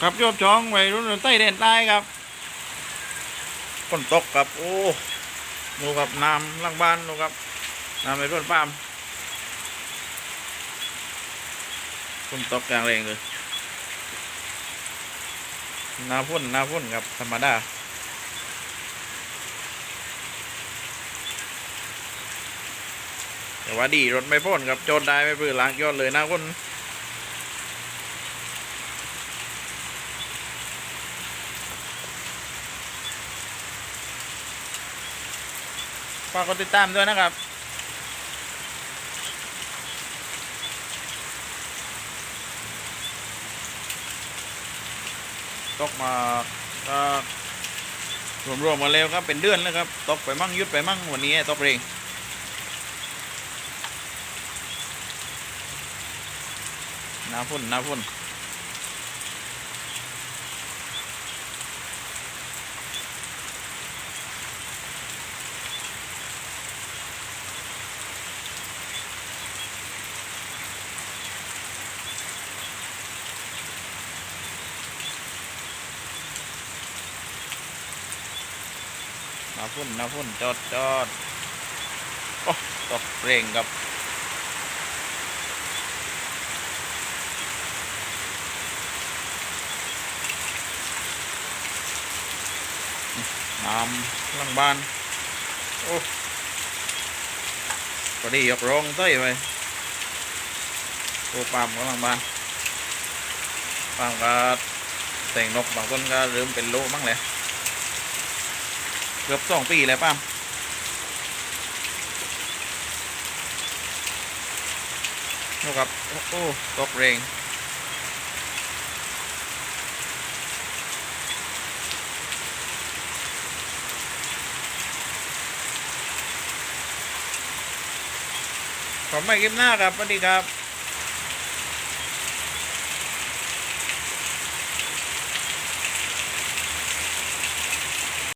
ครับยอบจ้องไว้รุ่นใต้เด่นใต้ครับฝนตกครับ โอ้ดูครับน้ำล่างบ้านดูครับน้ำในร่วนปามฝนตกอย่างแรงเลยหน้าพ่นหน้าพ่นครับธรรมดาแต่ว่าดีรถไม่พ่นครับโจนได้ไม่ปื้อล้างยอดเลยหน้าพ่น ฝากกดติดตามด้วยนะครับตกมาก็รวมๆมาแล้วครับเป็นเดือนแล้วครับตกไปมั่งยุดไปมั่งวันนี้ตกเรงน้าพุ่นน้าพุ่น น้าพุ่นน้าพุ่นจอดจอดโอ้ตกเร่งครับน้ำหลังบ้าน โอ้พอดียกรองเต้ยไปตัวปามของหลังบ้านปามก็แต่งนกบางคนก็เริ่มเป็นโลบ้างเลย กือบสองปีแล้วป้ามนกครับ โอ้ตกเรงขอบไม่คลิปหน้าครับสวัสดีครับ